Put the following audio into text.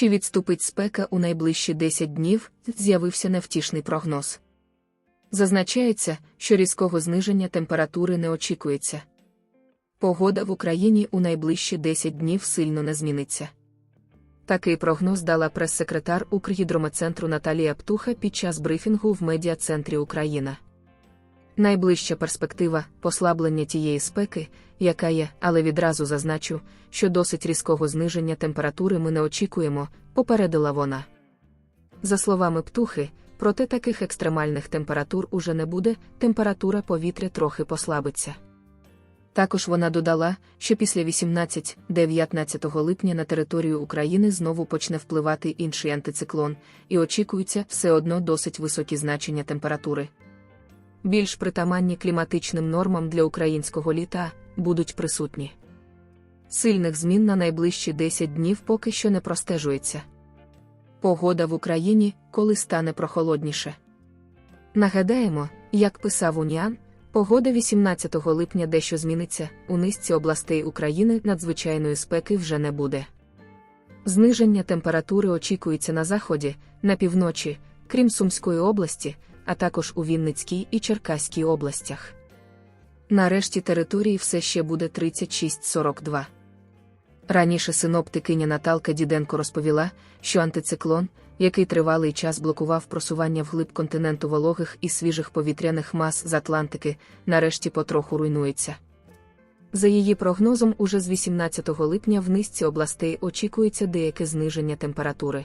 Чи відступить спека у найближчі 10 днів, з'явився невтішний прогноз. Зазначається, що різкого зниження температури не очікується. Погода в Україні у найближчі 10 днів сильно не зміниться. Такий прогноз дала прес-секретар Укргідромецентру Наталія Птуха під час брифінгу в медіа-центрі Україна. Найближча перспектива послаблення тієї спеки, яка є, але відразу зазначу, що досить різкого зниження температури ми не очікуємо, попередила вона. За словами птухи, проте таких екстремальних температур уже не буде, температура повітря трохи послабиться. Також вона додала, що після 18-19 липня на територію України знову почне впливати інший антициклон, і очікуються все одно досить високі значення температури. Більш притаманні кліматичним нормам для українського літа будуть присутні. Сильних змін на найближчі 10 днів поки що не простежується. Погода в Україні, коли стане прохолодніше. Нагадаємо, як писав Уніан, погода 18 липня дещо зміниться, у низці областей України надзвичайної спеки вже не буде. Зниження температури очікується на заході, на півночі, крім Сумської області, а також у Вінницькій і Черкаській областях. Нарешті території все ще буде 36-42. Раніше синоптикиня Наталка Діденко розповіла, що антициклон, який тривалий час блокував просування вглиб континенту вологих і свіжих повітряних мас з Атлантики, нарешті потроху руйнується. За її прогнозом, уже з 18 липня в низці областей очікується деяке зниження температури.